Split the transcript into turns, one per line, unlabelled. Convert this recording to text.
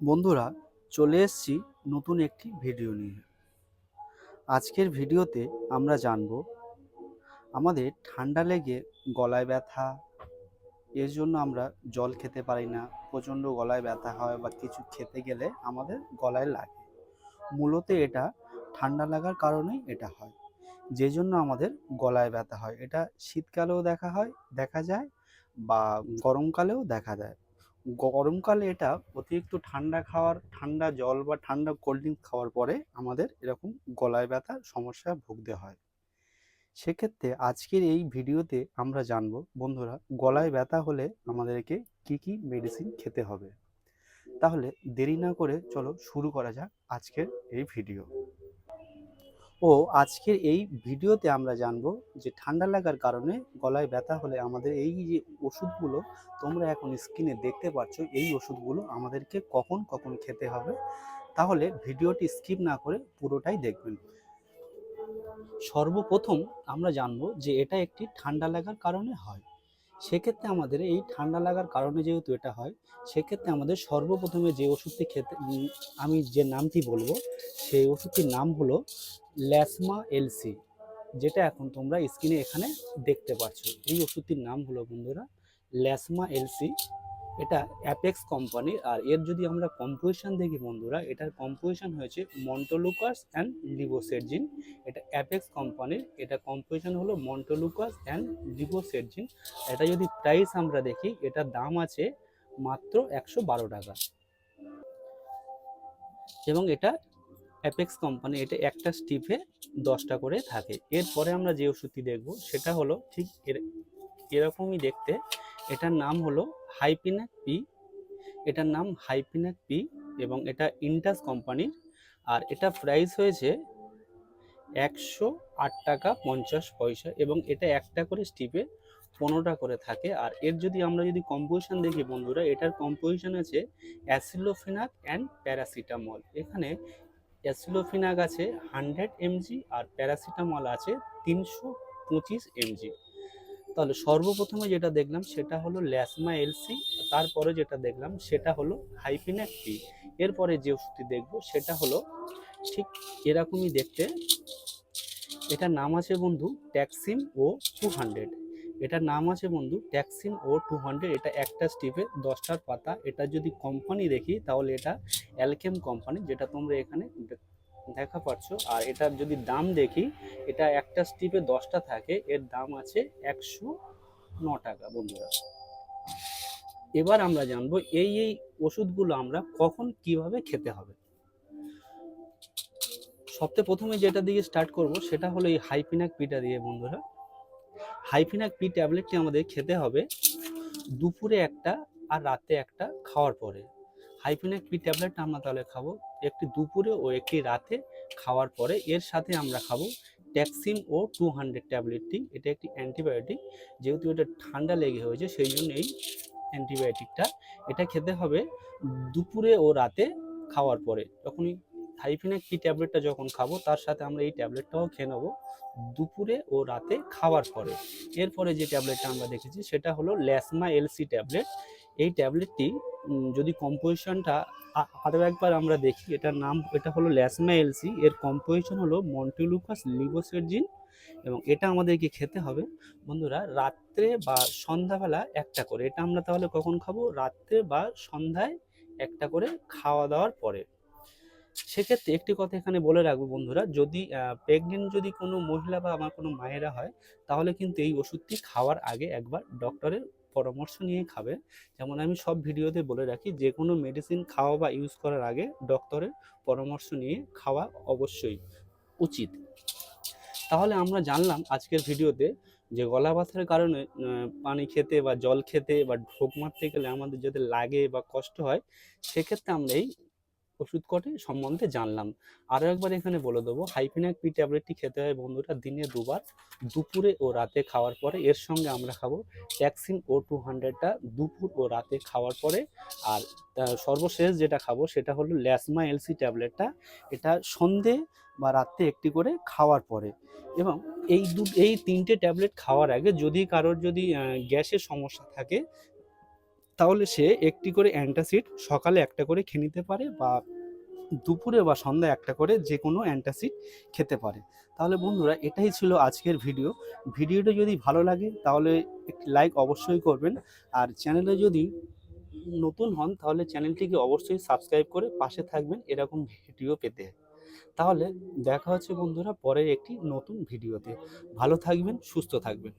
বন্ধুরা, চলে এসেছি নতুন একটি ভিডিও নিয়ে। আজকের ভিডিওতে আমরা জানব, আমাদের ঠান্ডা লেগে গলায় ব্যথা, এর জন্য আমরা জল খেতে পারি না, প্রচণ্ড গলায় ব্যথা হয় বা কিছু খেতে গেলে আমাদের গলায় লাগে। মূলত এটা ঠান্ডা লাগার কারণেই এটা হয়, যে জন্য আমাদের গলায় ব্যথা হয়। এটা শীতকালেও দেখা হয়, দেখা যায় বা গরমকালেও দেখা দেয় গরমকালে এটা অতিরিক্ত ঠান্ডা খাওয়ার, ঠান্ডা জল বা ঠান্ডা কোল্ড ড্রিঙ্কস খাওয়ার পরে আমাদের এরকম গলায় ব্যথা, সমস্যায় ভুগতে হয়। সেক্ষেত্রে আজকের এই ভিডিওতে আমরা জানব, বন্ধুরা গলায় ব্যথা হলে আমাদেরকে কি কি মেডিসিন খেতে হবে। তাহলে দেরি না করে চলো শুরু করা যাক আজকের এই ভিডিও। ও আজকের এই ভিডিওতে আমরা জানব যে ঠান্ডা লাগার কারণে গলায় ব্যথা হলে আমাদের এই যে ওষুধগুলো তোমরা এখন স্ক্রিনে দেখতে পাচ্ছ এই ওষুধগুলো আমাদেরকে কখন কখন খেতে হবে, তাহলে ভিডিওটি স্কিপ না করে পুরোটাই দেখবেন। সর্বপ্রথম আমরা জানব যে এটা একটি ঠান্ডা লাগার কারণে হয়। সেক্ষেত্রে আমাদের এই ঠান্ডা লাগার কারণে যেহেতু এটা হয়, সেক্ষেত্রে আমাদের সর্বপ্রথমে যে ওষুধটি খেতে আমি যে নামটি বলব, সেই ওষুধটির নাম হলো ল্যাসমা এলসি, যেটা এখন তোমরা স্ক্রিনে এখানে দেখতে পাচ্ছ এই ওষুধটির নাম হলো বন্ধুরা ল্যাসমা এলসি। এটা অ্যাপেক্স কোম্পানির আর এর যদি আমরা কম্পোজিশন দেখি বন্ধুরা, এটার কম্পোজিশন হয়েছে মন্টোলুকাস অ্যান্ড লিবোসেরজিন এটা অ্যাপেক্স কোম্পানির এটা কম্পোজিশন হলো মন্টোলুকাস অ্যান্ড লিবোসেরজিন এটা যদি প্রাইস আমরা দেখি এটার দাম আছে মাত্র একশো বারো টাকা। এবং এটা অ্যাপেক্স কোম্পানি এটা একটা স্টিপে দশটা করে থাকে। এরপরে আমরা যে ওষুধটি দেখব, সেটা হলো ঠিক এর এরকমই দেখতে এটার নাম হলো হাইপিনাক পি। এটার নাম হাইপিনাক পি এবং এটা ইন্টাস কোম্পানির। আর এটা প্রাইস হয়েছে একশো আট টাকা পঞ্চাশ পয়সা এবং এটা একটা করে স্টিপে পনেরোটা করে থাকে। আর এর যদি আমরা যদি কম্পোজিশন দেখি বন্ধুরা, এটার কম্পোজিশন আছে অ্যাসিলোফিনাক অ্যান্ড প্যারাসিটামল এখানে অ্যাসিলোফিনাক আছে হান্ড্রেড এমজি আর প্যারাসিটামল আছে তিনশো পঁচিশ এমজি তাহলে সর্বপ্রথমে যেটা দেখলাম সেটা হলো ল্যাসমা এলসি, তারপরে যেটা দেখলাম সেটা হলো হাইপিনাক পি। এরপরে যে ওষুধটি দেখব সেটা হলো ঠিক এরকমই দেখতে। এটার নাম আছে বন্ধু ট্যাক্সিন ও টু হান্ড্রেড। এটার নাম আছে বন্ধু ট্যাক্সিন ও টু হান্ড্রেড। এটা একটা স্টিপে দশটার পাতা। এটা যদি কোম্পানি দেখি তাহলে এটা অ্যালকেম কোম্পানি যেটা তোমরা এখানে দেখা পাচ্ছ আর এটার যদি দাম দেখি, এটা একটা স্টিপে দশটা থাকে, এর দাম আছে একশো ন টাকা বন্ধুরা। এবার আমরা জানব এই এই ওষুধগুলো আমরা কখন কীভাবে খেতে হবে। সবথেকে প্রথমে যেটা দিয়ে স্টার্ট করব, সেটা হলো এই হাইপিনাক পিটা দিয়ে বন্ধুরা। হাইপিনাক পি ট্যাবলেটটি আমাদের খেতে হবে দুপুরে একটা আর রাতে একটা খাওয়ার পরে। হাইপিনাক পি ট্যাবলেটটা আমরা তাহলে খাব? একটি দুপুরে ও একটি রাতে খাওয়ার পরে এর সাথে আমরা খাব ট্যাক্সিম ও টু হান্ড্রেড ট্যাবলেটটি এটা একটি অ্যান্টিবায়োটিক। যেহেতু এটা ঠান্ডা লেগে হয়েছে, সেই জন্য এই অ্যান্টিবায়োটিকটা এটা খেতে হবে দুপুরে ও রাতে খাওয়ার পরে। যখনই হাইফিনাক পি ট্যাবলেটটা যখন খাব, তার সাথে আমরা এই ট্যাবলেটটাও খেয়ে নেব দুপুরে ও রাতে খাওয়ার পরে। এরপরে যে ট্যাবলেটটা আমরা দেখেছি, সেটা হলো ল্যাসমা এলসি ট্যাবলেট। এই ট্যাবলেটটি যদি কম্পোজিশনটা আরও একবার আমরা দেখি, এটার নাম, এটা হলো ল্যাসমা এলসি, এর কম্পোজিশন হলো মন্টিলুকাস লিবোসেরজিন এবং এটা আমাদেরকে খেতে হবে। বন্ধুরা, রাত্রে বা সন্ধ্যাবেলা একটা করে, এটা আমরা তাহলে কখন খাব? রাত্রে বা সন্ধ্যায় একটা করে খাওয়া দাওয়ার পরে। সেক্ষেত্রে একটি কথা এখানে বলে রাখব বন্ধুরা, যদি প্রেগনেন্ট যদি কোনো মহিলা বা আমার কোনো মায়েরা হয়, তাহলে কিন্তু এই ওষুধটি খাওয়ার আগে একবার ডক্টরের পরামর্শ নিয়ে খাবে। যেমন আমি সব ভিডিওতে বলে রাখি যে কোনো মেডিসিন খাওয়া বা ইউজ করার আগে ডক্টরের পরামর্শ নিয়ে খাওয়া অবশ্যই উচিত। তাহলে আমরা জানলাম আজকের ভিডিওতে যে গলা ব্যথার কারণে পানি খেতে বা জল খেতে বা ঢোক মারতে গেলে আমাদের যদি লাগে বা কষ্ট হয়, সেক্ষেত্রে আমরা এই ওষুধ কটি সম্বন্ধে জানলাম। আরও একবার এখানে বলে দেবো, হাইফিনাক পি ট্যাবলেটটি খেতে হয় বন্ধুরা দিনে দুবার। দুপুরে ও রাতে খাওয়ার পরে এর সঙ্গে আমরা খাব ট্যাক্সিন ও টু হান্ড্রেডটা দুপুর ও রাতে খাওয়ার পরে। আর সর্বশেষ যেটা খাব সেটা হলো ল্যাসমা এলসি ট্যাবলেটটা। এটা সন্ধে বা রাত্রে একটি করে খাওয়ার পরে। এবং এই দু, এই তিনটে ট্যাবলেট খাওয়ার আগে যদি কারোর যদি গ্যাসের সমস্যা থাকে তাহলে সে একটি করে অ্যান্টাসিড সকালে একটা করে খেয়ে নিতে পারে বা দুপুরে বা সন্ধ্যায় একটা করে যে কোনো অ্যান্টাসিড খেতে পারে। তাহলে বন্ধুরা, এটাই ছিল আজকের ভিডিও। ভিডিওটা যদি ভালো লাগে, তাহলে একটি লাইক অবশ্যই করবেন। আর চ্যানেলে যদি নতুন হন, তাহলে চ্যানেলটিকে অবশ্যই সাবস্ক্রাইব করে পাশে থাকবেন এরকম ভিডিও পেতে। তাহলে দেখা হচ্ছে বন্ধুরা পরের একটি নতুন ভিডিওতে। ভালো থাকবেন, সুস্থ থাকবেন।